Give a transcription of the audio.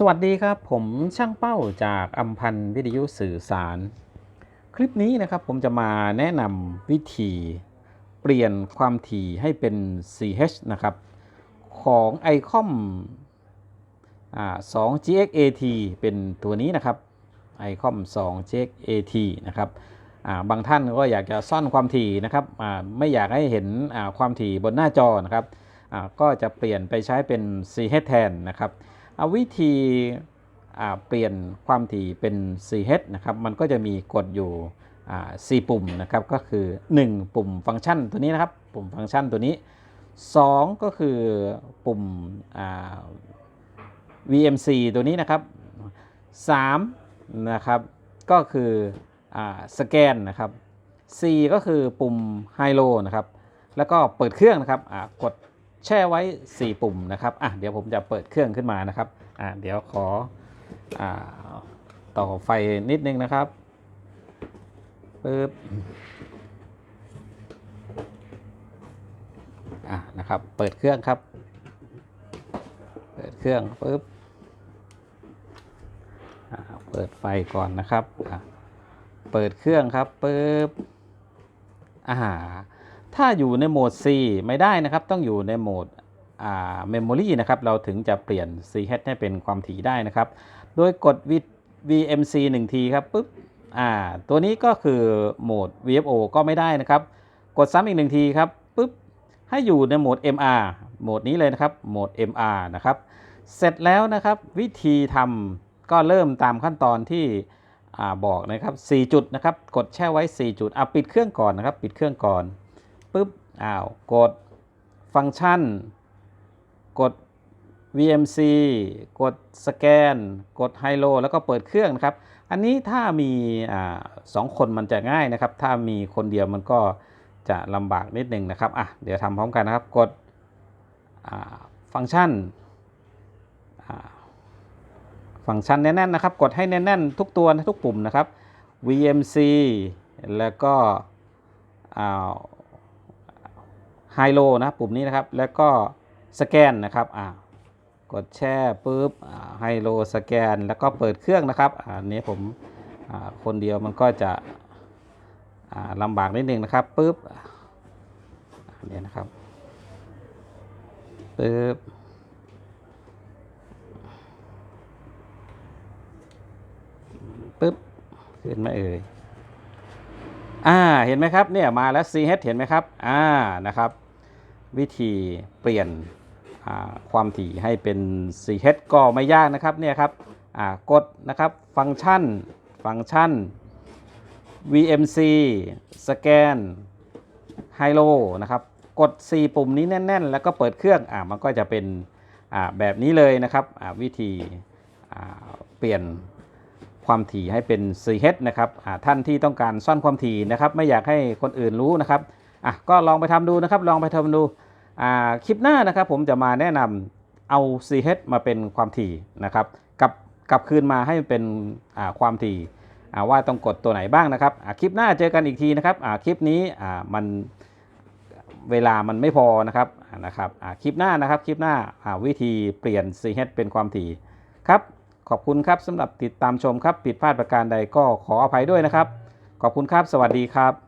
สวัสดีครับ ผมช่างเป้าจากอัมพันธ์วิทยุสื่อสาร คลิปนี้นะครับผมจะมาแนะนำวิธีเปลี่ยนความถี่ให้เป็น CH นะครับ ของ ICOM อ่า 2GXAT เป็นตัวนี้นะครับ ICOM 2GXAT นะครับบางท่านก็อยากจะซ่อนความถี่นะครับไม่อยากให้เห็นความถี่บนหน้าจอนะครับก็จะเปลี่ยนไปใช้เป็น CH แทนนะครับ เอาวิธีเปลี่ยนความถี่เป็น CH นะครับ มันก็จะมีกฎอยู่ 4 ปุ่มนะครับ ก็คือ 1 ปุ่มฟังก์ชันตัวนี้นะครับ ปุ่มฟังก์ชันตัวนี้ 2 ก็คือปุ่ม VMC ตัวนี้นะครับ 3 นะครับ ก็คืออสแกนนะครับ 4 ก็คือปุ่มไฮโลนะครับ แล้วก็เปิดเครื่องนะครับกด แช่ไว้ 4 ปุ่มนะครับอะเดี๋ยวผมจะเปิดเครื่องขึ้นมานะครับอะเดี๋ยวขออ่าต่อไฟนิดนึงนะครับปึ๊บอะนะครับ เปิดเครื่องครับ เปิดเครื่องปึ๊บอ่าเปิดไฟก่อนนะครับอะเปิดเครื่องครับปึ๊บอ่า ถ้าอยู่ในโหมด C ไม่ได้นะครับ ต้องอยู่ในโหมดอ่า Memory นะครับ เราถึงจะเปลี่ยน CH ให้เป็นความถี่ได้นะครับ โดยกด V- VMC 1 ทีครับปุ๊บอ่าตัวนี้ก็คือโหมด VFO ก็ไม่ได้นะครับ กดซ้ำอีก1ทีครับปุ๊บให้อยู่ในโหมด MR โหมดนี้เลยนะครับ โหมด MR นะครับ เสร็จแล้วนะครับวิธีทำก็เริ่มตามขั้นตอนที่อ่าบอกนะครับ 4 จุดนะครับ กดแช่ไว้ 4 จุดเอาปิดเครื่องก่อนนะครับ ปิดเครื่องก่อน ปุ๊บอ้าวกดฟังก์ชัน กด VMC กดสแกน กดไฮโลแล้วก็เปิดเครื่องนะครับ อันนี้ถ้ามีอสองคนมันจะง่ายนะครับ ถ้ามีคนเดียวมันก็จะลำบากนิดนึงนะครับอะเดี๋ยวทำพร้อมกันนะครับ กดฟังก์ชันฟังก์ชันแน่นๆนะครับ กดให้แน่นๆ ทุกตัวนะทุกปุ่มนะครับ VMC แล้วก็อ่า ไฮโลนะปุ่มนี้นะครับ แล้วก็สแกนนะครับอ่ากดแช่ปุ๊บไฮโลสแกน แล้วก็เปิดเครื่องนะครับอันนี้ผมคนเดียวมันก็จะลำบากนิดนึงนะครับปุ๊บอันนี้นะครับปุ๊บปุ๊บขึ้นไหมเอ่ยอ่าเห็นไหมครับเนี่ยมาแล้ว CH เห็นไหมครับอ่านะครับ วิธีเปลี่ยนความถี่ให้เป็น CH ก็ไม่ยากนะครับเนี่ยครับกดนะครับฟังก์ชันฟังก์ชัน VMC สแกนไฮโลนะครับ กด 4 ปุ่มนี้แน่น ๆ แล้วก็เปิดเครื่องอ่ามันก็จะเป็นแบบนี้เลยนะครับวิธีเปลี่ยนความถี่ให้เป็น CH นะครับท่านที่ต้องการซ่อนความถี่นะครับ ไม่อยากให้คนอื่นรู้นะครับ อะก็ลองไปทำดูนะครับ ลองไปทำดูอ่าคลิปหน้านะครับ ผมจะมาแนะนำเอา CH มาเป็นความถี่นะครับกับกลับคืนมาให้เป็นความถี่ว่าต้องกดตัวไหนบ้างนะครับคลิปหน้าเจอกันอีกทีนะครับคลิปนี้มันเวลามันไม่พอนะครับนะครับคลิปหน้านะครับคลิปหน้าอ่าวิธีเปลี่ยน CH เป็นความถี่ครับขอบคุณครับสำหรับติดตามชมครับ ผิดพลาดประการใดก็ขออภัยด้วยนะครับ ขอบคุณครับ สวัสดีครับ